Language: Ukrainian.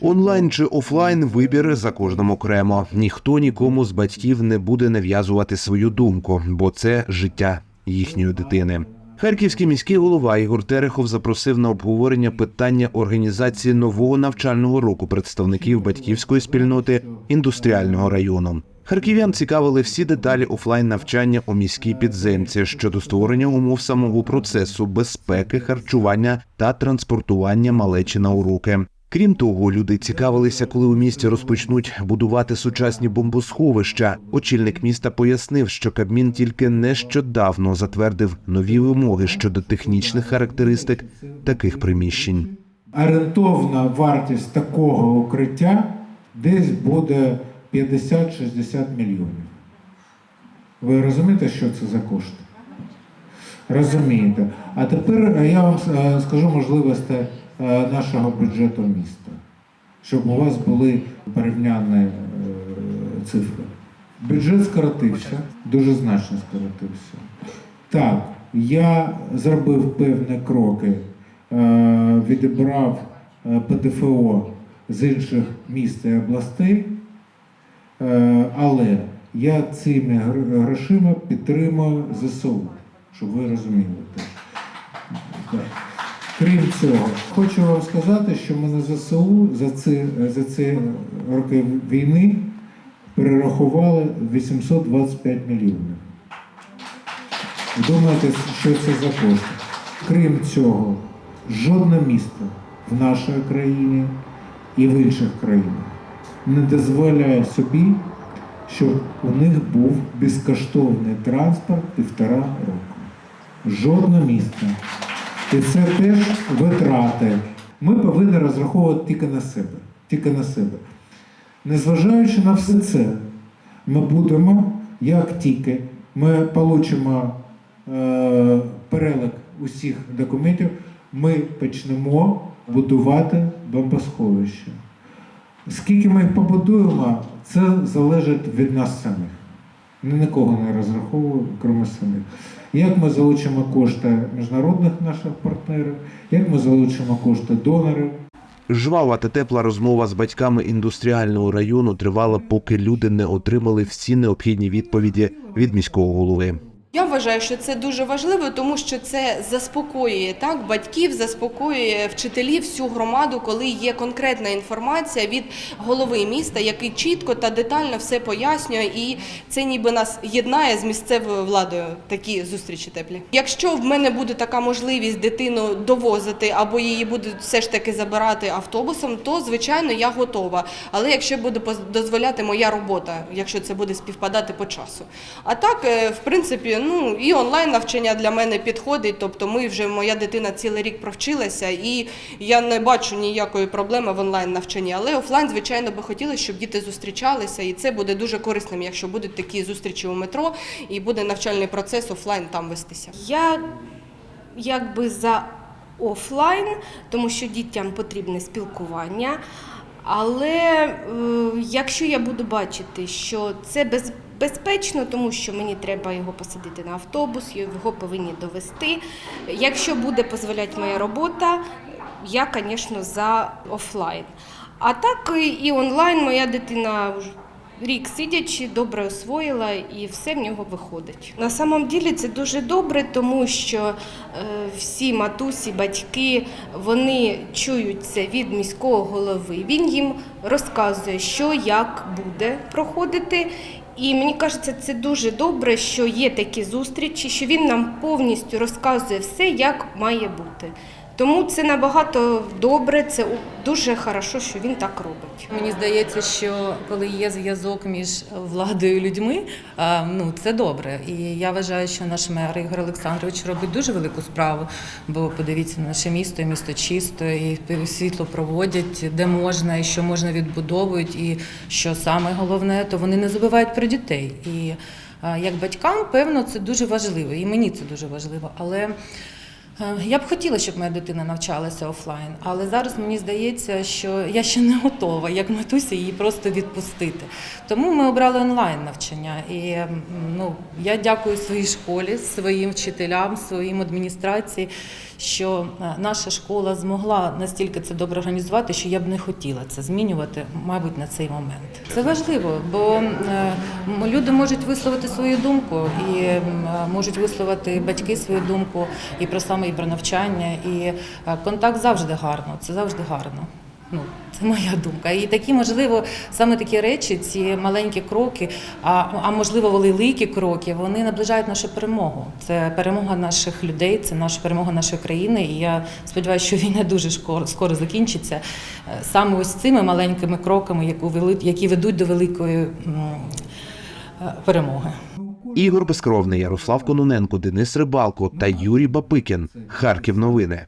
Онлайн чи офлайн вибір за кожним окремо. Ніхто нікому з батьків не буде нав'язувати свою думку, бо це життя їхньої дитини. Харківський міський голова Ігор Терехов запросив на обговорення питання організації нового навчального року представників батьківської спільноти індустріального району. Харків'ян цікавили всі деталі офлайн навчання у міській підземці щодо створення умов самого процесу, безпеки, харчування та транспортування малечі на уроки. Крім того, люди цікавилися, коли у місті розпочнуть будувати сучасні бомбосховища. Очільник міста пояснив, що Кабмін тільки нещодавно затвердив нові вимоги щодо технічних характеристик таких приміщень. орієнтовна вартість такого укриття десь буде 50-60 мільйонів. Ви розумієте, що це за кошти? Розумієте. А тепер я вам е, скажу можливості нашого бюджету міста, щоб у вас були порівнянні е, цифри. Бюджет скоротився, дуже значно скоротився. Так, я зробив певні кроки, е, відібрав е, ПДФО з інших міст і областей, е, але я цими грошима підтримую ЗСУ, щоб ви розуміли. Так. Крім цього, хочу вам сказати, що ми на ЗСУ за ці, за ці роки війни перерахували 825 мільйонів. Думаєте, що це за кошти? Крім цього, жодне місто в нашій країні і в інших країнах не дозволяє собі, щоб у них був безкоштовний транспорт півтора року. Жодне місто. І це теж витрати. Ми повинні розраховувати тільки на себе. Тільки на себе. Незважаючи на все це, ми будемо, як тільки ми отримаємо е, перелік усіх документів, ми почнемо будувати бомбосховище. Скільки ми їх побудуємо, це залежить від нас самих. Ні на кого не розраховую, крім самих. Як ми залучимо кошти міжнародних наших партнерів, як ми залучимо кошти донорів. Жвава та тепла розмова з батьками індустріального району тривала, поки люди не отримали всі необхідні відповіді від міського голови. Я вважаю, що це дуже важливо, тому що це заспокоює так батьків, заспокоює вчителів, всю громаду, коли є конкретна інформація від голови міста, який чітко та детально все пояснює, і це ніби нас єднає з місцевою владою. Такі зустрічі теплі. Якщо в мене буде така можливість дитину довозити або її будуть все ж таки забирати автобусом, то звичайно я готова. Але якщо буде дозволяти моя робота, якщо це буде співпадати по часу. А так, е, в принципі, ну і онлайн навчання для мене підходить. Тобто, ми вже моя дитина цілий рік провчилася, і я не бачу ніякої проблеми в онлайн навчанні. Але офлайн, звичайно, би хотілося, щоб діти зустрічалися, і це буде дуже корисним, якщо будуть такі зустрічі у метро, і буде навчальний процес офлайн там вестися. Я якби за офлайн, тому що дітям потрібне спілкування. Але е, якщо я буду бачити, що це без, безпечно, тому що мені треба його посадити на автобус, його повинні довести. Якщо буде дозволяти моя робота, я, звісно, за офлайн. А так і- онлайн моя дитина рік сидячи, добре освоїла і все в нього виходить. На самом ділі це дуже добре, тому що е, всі матусі, батьки вони чують від міського голови. Він їм розказує, що як буде проходити. І мені кажеться, це дуже добре, що є такі зустрічі, що він нам повністю розказує все, як має бути. Тому це набагато добре, це дуже хорошо, що він так робить. Мені здається, що коли є зв'язок між владою і людьми, ну це добре. І я вважаю, що наш мер Ігор Олександрович робить дуже велику справу. Бо подивіться наше місто, місто чисто, і світло проводять, де можна, і що можна відбудовують. І що саме головне, то вони не забувають про дітей. І як батькам, певно, це дуже важливо, і мені це дуже важливо. Але Я б хотіла, щоб моя дитина навчалася офлайн, але зараз мені здається, що я ще не готова, як матуся, її просто відпустити. Тому ми обрали онлайн навчання. І ну, я дякую своїй школі, своїм вчителям, своїм адміністрації, що е, наша школа змогла настільки це добре організувати, що я б не хотіла це змінювати, мабуть, на цей момент. Це важливо, бо е, люди можуть висловити свою думку, і е, можуть висловити батьки свою думку і про саме і про навчання. І контакт завжди гарно. Це завжди гарно. Ну, це моя думка. І такі, можливо, саме такі речі, ці маленькі кроки, а, а можливо, великі кроки, вони наближають нашу перемогу. Це перемога наших людей, це наша перемога нашої країни. І я сподіваюся, що війна дуже скоро, скоро закінчиться. Е, Саме ось цими маленькими кроками, яку вели- які ведуть до великої е, перемоги. Ігор Безкровний, Ярослав Кононенко, Денис Рибалко та Юрій Бапикін. Харків новини.